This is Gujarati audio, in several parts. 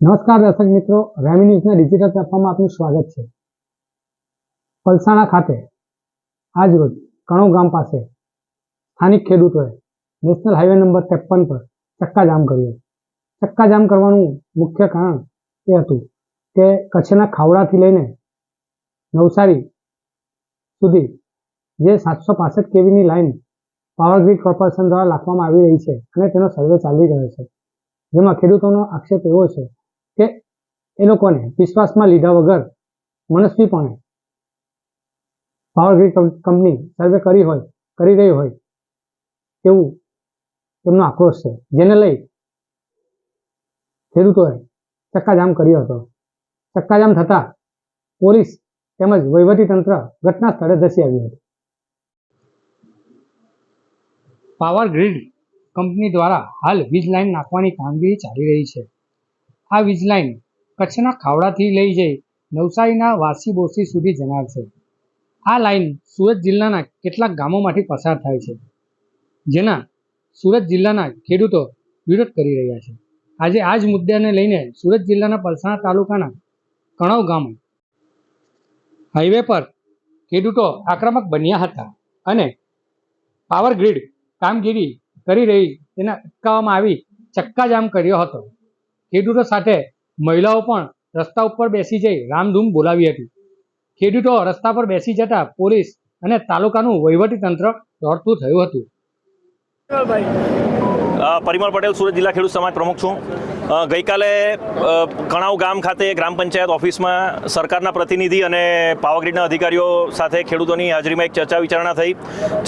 નમસ્કાર દર્શક મિત્રો રેમી ન્યૂઝના ડિજિટલ પ્લેટફોર્મમાં આપનું સ્વાગત છે. પલસાણા ખાતે આજરોજ કણો ગામ પાસે સ્થાનિક ખેડૂતોએ નેશનલ હાઈવે નંબર ત્રેપન પર ચક્કાજામ કર્યો. ચક્કાજામ કરવાનું મુખ્ય કારણ એ હતું કે કચ્છના ખાવડાથી લઈને નવસારી સુધી જે સાતસો પાસઠ કેવીની લાઈન પાવર ગ્રીડ કોર્પોરેશન દ્વારા લાખવામાં આવી રહી છે અને તેનો સર્વે ચાલી રહ્યો છે. જેમાં ખેડૂતોનો આક્ષેપ એવો છે એ લોકોને વિશ્વાસમાં લીધા વગર મનસ્વીપણે પાવર ગ્રીડ કંપની સર્વે કરી હોય, કરી રહી હોય તેવું તેમનો આક્રોશ છે. જેને લઈ ખેડૂતોએ ચક્કાજામ કર્યો હતો. ચક્કાજામ થતાં પોલીસ તેમજ વહીવટીતંત્ર ઘટના સ્થળે ધસી આવ્યું હતું. પાવર ગ્રીડ કંપની દ્વારા હાલ વીજ લાઇન નાખવાની કામગીરી ચાલી રહી છે. આ વીજ લાઇન કચ્છના ખાવડાથી લઈ જઈ નવસારીના વાસી બોસી સુધી જનાર છે. આ લાઇન સુરત જિલ્લાના કેટલાક ગામોમાંથી પસાર થાય છે. જેના સુરત જિલ્લાના ખેડૂતો વિરોધ કરી રહ્યા છે. આજે આ જ મુદ્દાને લઈને સુરત જિલ્લાના પલસાણા તાલુકાના કણવ ગામ હાઈવે પર ખેડૂતો આક્રમક બન્યા હતા અને પાવર ગ્રીડ કામગીરી કરી રહી તેને અટકાવવામાં આવી ચક્કાજામ કર્યો હતો. ખેડૂતો સાથે મહિલાઓ પણ રસ્તા ઉપર બેસી જઈ રામધૂમ બોલાવી હતી. ખેડૂતો રસ્તા પર બેસી જતા પોલીસ અને તાલુકાનું વહીવટી તંત્ર દોડતું થયું હતું. પરિમળ પટેલ સુરત જિલ્લા ખેડૂત સમાજ પ્રમુખ છું. ગઈકાલે કણાવ ગામ ખાતે ગ્રામ પંચાયત ઓફિસમાં સરકારના પ્રતિનિધિ અને પાવરગ્રીડના અધિકારીઓ સાથે ખેડૂતોની હાજરીમાં એક ચર્ચા વિચારણા થઈ.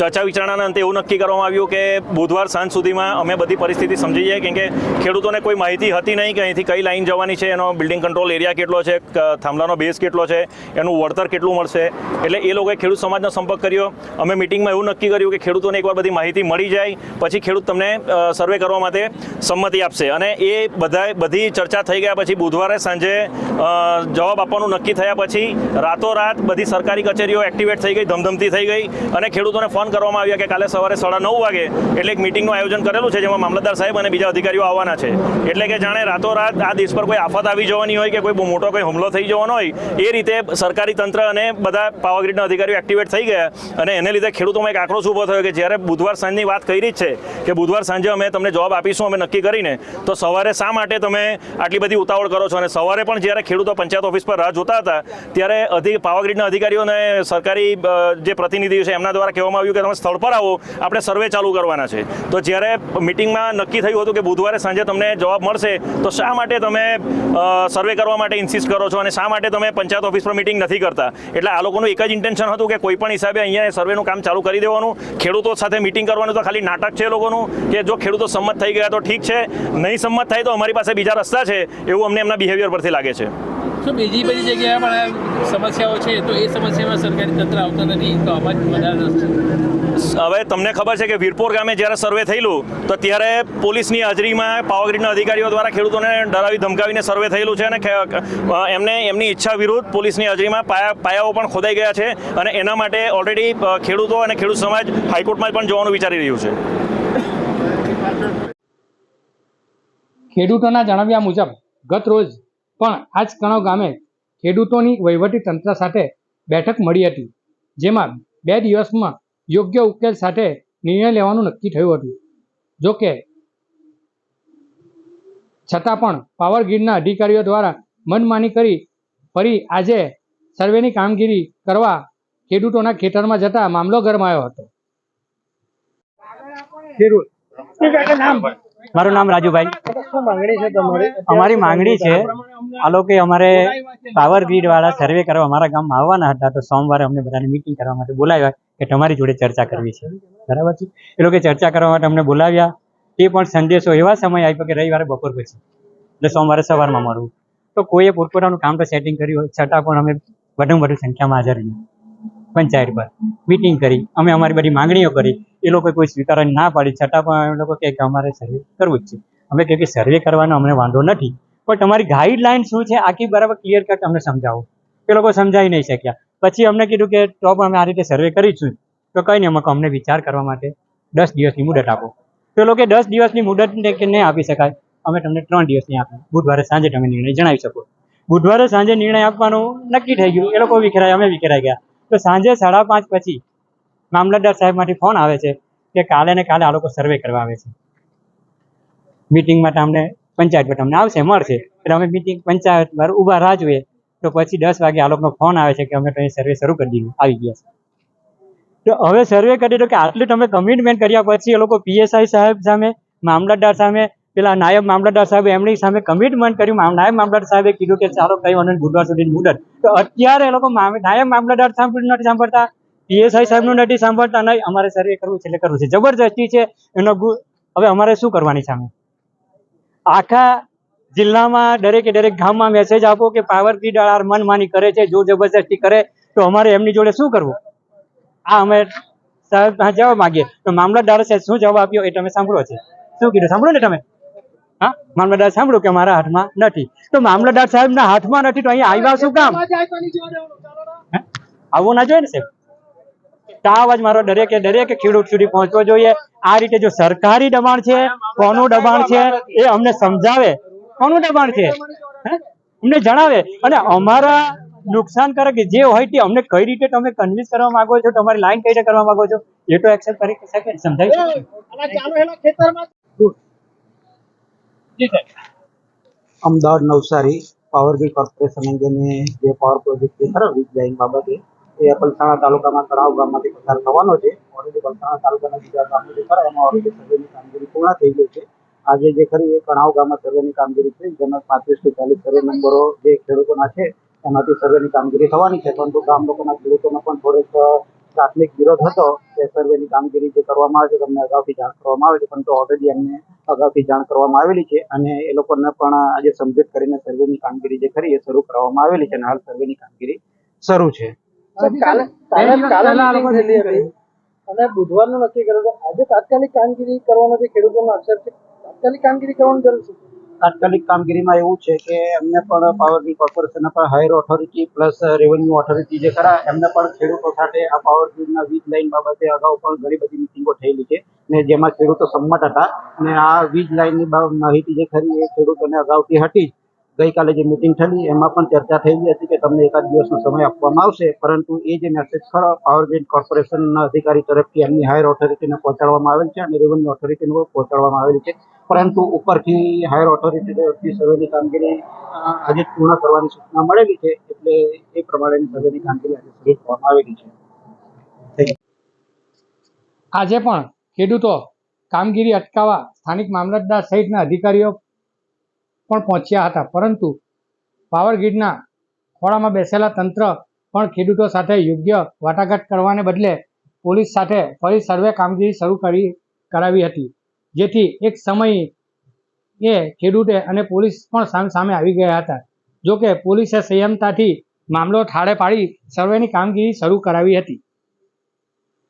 ચર્ચા વિચારણાના અંતે એવું નક્કી કરવામાં આવ્યું કે બુધવાર સાંજ સુધીમાં અમે બધી પરિસ્થિતિ સમજી જઈએ. કેમ કે ખેડૂતોને કોઈ માહિતી હતી નહીં કે અહીંથી કઈ લાઈન જવાની છે એનો બિલ્ડિંગ કંટ્રોલ એરિયા કેટલો છે થાંભલાનો બેઝ કેટલો છે એનું વળતર કેટલું મળશે. એટલે એ લોકોએ ખેડૂત સમાજનો સંપર્ક કર્યો. અમે મિટિંગમાં એવું નક્કી કર્યું કે ખેડૂતોને એકવાર બધી માહિતી મળી જાય. પછી ખેડૂત તમને અ, સર્વે કરવા માટે સંમતિ આપશે. અને એ બધા બધી ચર્ચા થઈ ગયા પછી બુધવારે સાંજે જવાબ આપવાનું નક્કી થયા પછી રાતોરાત બધી સરકારી કચેરીઓ એક્ટિવેટ થઈ ગઈ, ધમધમતી થઈ ગઈ અને ખેડૂતોને ફોન કરવામાં આવ્યા કે કાલે સવારે સાડા નવ વાગે એટલે એક મિટિંગનું આયોજન કરેલું છે જેમાં મામલતદાર સાહેબ અને બીજા અધિકારીઓ આવવાના છે. એટલે કે જાણે રાતોરાત આ દેશ પર કોઈ આફત આવી જવાની હોય કે કોઈ મોટો કોઈ હુમલો થઈ જવાનો હોય, એ રીતે સરકારી તંત્ર અને બધા પાવરગ્રીડના અધિકારીઓ એક્ટિવેટ થઈ ગયા. અને એને લીધે ખેડૂતોમાં એક આક્રોશ ઊભો થયો કે જ્યારે બુધવાર સાંજની વાત કરી જ છે કે બુધવાર સાંજે અમે તમને જવાબ આપીશું અમે નક્કી કરીને, તો સવારે શા માટે તમે આટલી બધી ઉતાવળ કરો છો? અને સવારે પણ જ્યારે ખેડૂતો પંચાયત ઓફિસ પર રાહ જોતા હતા, ત્યારે અધિ પાવરગ્રીડના અધિકારીઓને સરકારી જે પ્રતિનિધિઓ છે, એમના દ્વારા કહેવામાં આવ્યું કે તમે સ્થળ પર આવો, આપણે સર્વે ચાલુ કરવાના છે. તો જ્યારે મિટિંગમાં નક્કી થયું હતું કે બુધવારે સાંજે તમને જવાબ મળશે, તો શા માટે તમે સર્વે કરવા માટે ઇન્સિસ્ટ કરો છો? અને શા માટે તમે પંચાયત ઓફિસ પર મિટિંગ નથી કરતા? એટલે આ લોકોનું એક જ ઇન્ટેન્શન હતું કે કોઈ પણ હિસાબે અહીંયા સર્વેનું કામ ચાલુ કરી દેવાનું. ખેડૂતો સાથે મિટિંગ કરવાનું તો ખાલી નાટક છે એ લોકોનું, કે જો ખેડૂતો સંમત થઈ ગયા તો ઠીક છે નહીં સંમત થાય તો અમારી પાસે બીજા રસ્તા છે એવું અમને એમના બિહેવિયર પરથી લાગે છે. શું બીજી બધી જગ્યાએ પણ સમસ્યાઓ છે? તો એ સમસ્યામાં સરકારી તંત્ર આવતો નથી તો આમાં જ વધારે રસ હવે તમને ખબર છે કે વીરપોર ગામે જ્યારે સર્વે થયેલું તો ત્યારે પોલીસની હાજરીમાં પાવરગ્રીડના અધિકારીઓ દ્વારા ખેડૂતોને ડરાવી ધમકાવીને સર્વે થયેલું છે અને એમને એમની ઈચ્છા વિરુદ્ધ પોલીસની હાજરીમાં પાયા પાયાઓ પણ ખોદાઈ ગયા છે અને એના માટે ઓલરેડી ખેડૂતો અને ખેડૂત સમાજ હાઈકોર્ટમાં પણ જવાનું વિચારી રહ્યું છે. ખેડૂતોના જણાવ્યા મુજબ ગત રોજ પણ આ જ કણવ ગામે ખેડૂતોની વહીવટી તંત્ર સાથે બેઠક મળી હતી જેમાં બે દિવસમાં યોગ્ય ઉકેલ સાથે નિર્ણય લેવાનું નક્કી થયું હતું. જોકે છતાં પણ પાવર ગ્રીડના અધિકારીઓ દ્વારા મનમાની કરી ફરી આજે સર્વેની કામગીરી કરવા ખેડૂતોના ખેતરમાં જતા મામલો ગરમાયો હતો. ખેડૂત. મારું નામ રાજુભાઈ. છે તમારી? અમારી માંગણી છે આ લોકો અમારે પાવર ગ્રીડ વાળા સર્વે કરવા અમારા ગામમાં આવવાના હતા તો સોમવારે અમને બધાને મિટિંગ કરવા માટે બોલાવ્યા કે તમારી જોડે ચર્ચા કરવી છે. બરાબર છે? એ લોકો ચર્ચા કરવા માટે અમને બોલાવ્યા. એ પણ સંદેશો એવા સમય આપ્યો કે રવિવારે બપોર પછી એટલે સોમવારે સવારમાં મળવું. તો કોઈએ પોતપોતાનું કામ તો સેટિંગ કર્યું હોય છતાં પણ અમે વધુમાં વધુ સંખ્યામાં હાજર રહ્યા. પંચાયત પર મીટિંગ કરી અમે અમારી બધી માંગણીઓ કરી. એ લોકોએ કોઈ સ્વીકારવાની ના પાડી. છતાં પણ એ લોકો કહે કે અમારે સર્વે કરવું જ છે. અમે કહે કે સર્વે કરવાનો અમને વાંધો નથી. પણ તમારી ગાઈડલાઈન શું છે? આખી બરાબર ક્લિયર કટ અમને સમજાવો. એ લોકો સમજાવી નહીં શક્યા. પછી અમને કીધું કે તો અમે આ રીતે સર્વે કરીશું. તો કંઈ નહીં, અમે અમને વિચાર કરવા માટે દસ દિવસની મુદત આપો. તો એ લોકો દસ દિવસની મુદત નહીં આપી શકાય. અમે તમને ત્રણ દિવસની આપી બુધવારે સાંજે તમે નિર્ણય જણાવી શકો. બુધવારે સાંજે નિર્ણય આપવાનું નક્કી થઈ ગયું. એ લોકો વિખેરાય, અમે વિખેરાઈ ગયા. તો સાંજે સાડા પાંચ પછી મામલતદાર સાહેબમાંથી ફોન આવે છે કે કાલે ને કાલે આ લોકો સર્વે કરવા આવે છે. મિટિંગમાં તમને અમને પંચાયત પર તમને આવશે, મળશે. એટલે અમે મિટિંગ પંચાયત પર ઊભા રાહ જોઈએ. તો પછી દસ વાગે આ લોકોનો ફોન આવે છે કે અમે તો સર્વે શરૂ કરી દીધું, આવી ગયા છે. તો હવે સર્વે કરી તો કે આટલું તમે કમિટમેન્ટ કર્યા પછી એ લોકો પીએસઆઈ સાહેબ સામે, મામલતદાર સામે, પેલા નાયબ મામલતદાર સાહેબ, એમની સામે કમિટમેન્ટ કર્યું. નાયબ મામલતદાર સાહેબે કીધું કે ચાલો કઈ વાંધો બુધવાર સુધી મુદત. તો અત્યારે એ લોકો નાયબ મામલતદાર નથી સાંભળતા. પીએસઆઈ સાહેબનું નથી સાંભળતા, નહીં, અમારે સર્વે કરવું છે, એટલે કરવું છે. જબરજસ્તી છે, એનો હવે અમારે શું કરવાની સામે? આખા જિલ્લામાં દરેકે દરેક ગામમાં મેસેજ આપો કે પાવર ગ્રીડ મનમાની કરે છે, જો જબરજસ્તી કરે, તો અમારે એમની જોડે શું કરવું? આ અમે સાહેબ ત્યાં જવાબ માગીએ. તો મામલતદાર સાહેબ શું જવાબ આપ્યો એ તમે સાંભળો છે. શું કીધું? સાંભળો ને તમે? હા? મામલતદાર સાંભળો કે મારા હાથમાં નથી. તો મામલતદાર સાહેબના હાથમાં નથી, તો અહીંયા આવ્યા શું કામ? આવવું ના જોઈએ ને સાહેબ? તો આ અવાજ મારો દરેકે દરેકે ખેડૂત સુધી પહોંચવો જોઈએ. આ રીતે જો સરકારી દબાણ છે કોનું દબાણ છે એ અમને સમજાવે. કોનું દબાણ છે? અમને જણાવે. અને અમારા નુકસાનકારક જે હોય તે અમને કઈ રીતે તમે કન્વિન્સ કરવા માંગો છો તમારી લાઈન કઈ રીતે કરવા માંગો છો એ તો એક્સેપ્ટ કરી શકે સમજાય Ahmedabad Navsari power grid corporation અંગેની જે પાવર પ્રોજેક્ટ છે ખરા વીજ લાઈન બાબતે. એ પલસાણા તાલુકામાં તળાવ ગામમાંથી પસાર થવાનો છે. ઓલરેડી પલસાણા તાલુકાના બીજા ગામો જે ખરા, એમાં ઓલરેડી સર્વેની કામગીરી પૂર્ણ થઈ ગઈ છે. આજે જે ખરી એ કણાવ ગામમાં સર્વેની કામગીરી છે, જેમાં પાંત્રીસથી ચાલીસ સર્વે નંબરો જે ખેડૂતોના છે, એમાંથી સર્વેની કામગીરી થવાની છે. પરંતુ ગામ લોકોના ખેડૂતોનો પણ થોડોક પ્રાથમિક વિરોધ હતો કે સર્વેની કામગીરી જે કરવામાં આવે છે, તમને અગાઉથી જાણ કરવામાં આવે છે, પરંતુ ઓલરેડી એમને અગાઉથી જાણ કરવામાં આવેલી છે અને એ લોકોને પણ આજે સમજૂત કરીને સર્વેની કામગીરી જે ખરી એ શરૂ કરવામાં આવેલી છે અને હાલ સર્વેની કામગીરી શરૂ છે. અને બુધવારનું નક્કી કર્યું આજે તાત્કાલિક કામગીરી કરવાનો જે ખેડૂતોનો આક્ષેપ છે તાત્કાલિક કામગીરી કરવાની જરૂર છે. તાત્કાલિક કામગીરીમાં એવું છે કે એમને પણ પાવર ગ્રીડ કોર્પોરેશનના પણ higher authority plus revenue authority જે ખરા એમને પણ ખેડૂતો સાથે આ પાવર ગ્રીડના વીજ લાઇન બાબતે અગાઉ પણ ઘણી બધી મિટિંગો થયેલી છે ને જેમાં ખેડૂતો સંમત હતા. ને આ વીજ લાઇનની માહિતી જે ખરી એ ખેડૂતોને અગાઉથી હતી જ. ગઈકાલે જે મિટિંગ થયેલી, એમાં પણ ચર્ચા થયેલી હતી કે તમને એકાદ દિવસનો સમય આપવામાં આવશે. પરંતુ એ જે મેસેજ ખરો પાવર ગ્રીડ કોર્પોરેશનના અધિકારી તરફથી એમની હાયર ઓથોરિટીને પહોંચાડવામાં આવેલ છે અને રેવન્યુ ઓથોરિટીને પણ પહોંચાડવામાં આવેલી છે. પરંતુ ઉપરથી હાયર ઓથોરિટી તરફથી સર્વેની કામગીરી આજે પૂર્ણ કરવાની સૂચના મળેલી છે, એટલે એ પ્રમાણેની સર્વેની કામગીરી આજે શરૂ કરવામાં આવેલી છે. આજે પણ ખેડૂતો કામગીરી અટકાવવા સ્થાનિક મામલતદાર સહિતના અધિકારીઓ પણ પહોંચ્યા હતા. પરંતુ પાવર ગ્રીડના ખોળામાં બેસેલા તંત્ર પણ ખેડૂતો સાથે યોગ્ય વાટાઘાટ કરવાને બદલે પોલીસ સાથે ફરી સર્વે કામગીરી શરૂ કરી, કરાવી હતી. જેથી એક સમયે એ ખેડૂતે અને પોલીસ પણ સામ સામે આવી ગયા હતા. જોકે પોલીસે સંયમતાથી મામલો ઠાળે પાડી સર્વેની કામગીરી શરૂ કરાવી હતી.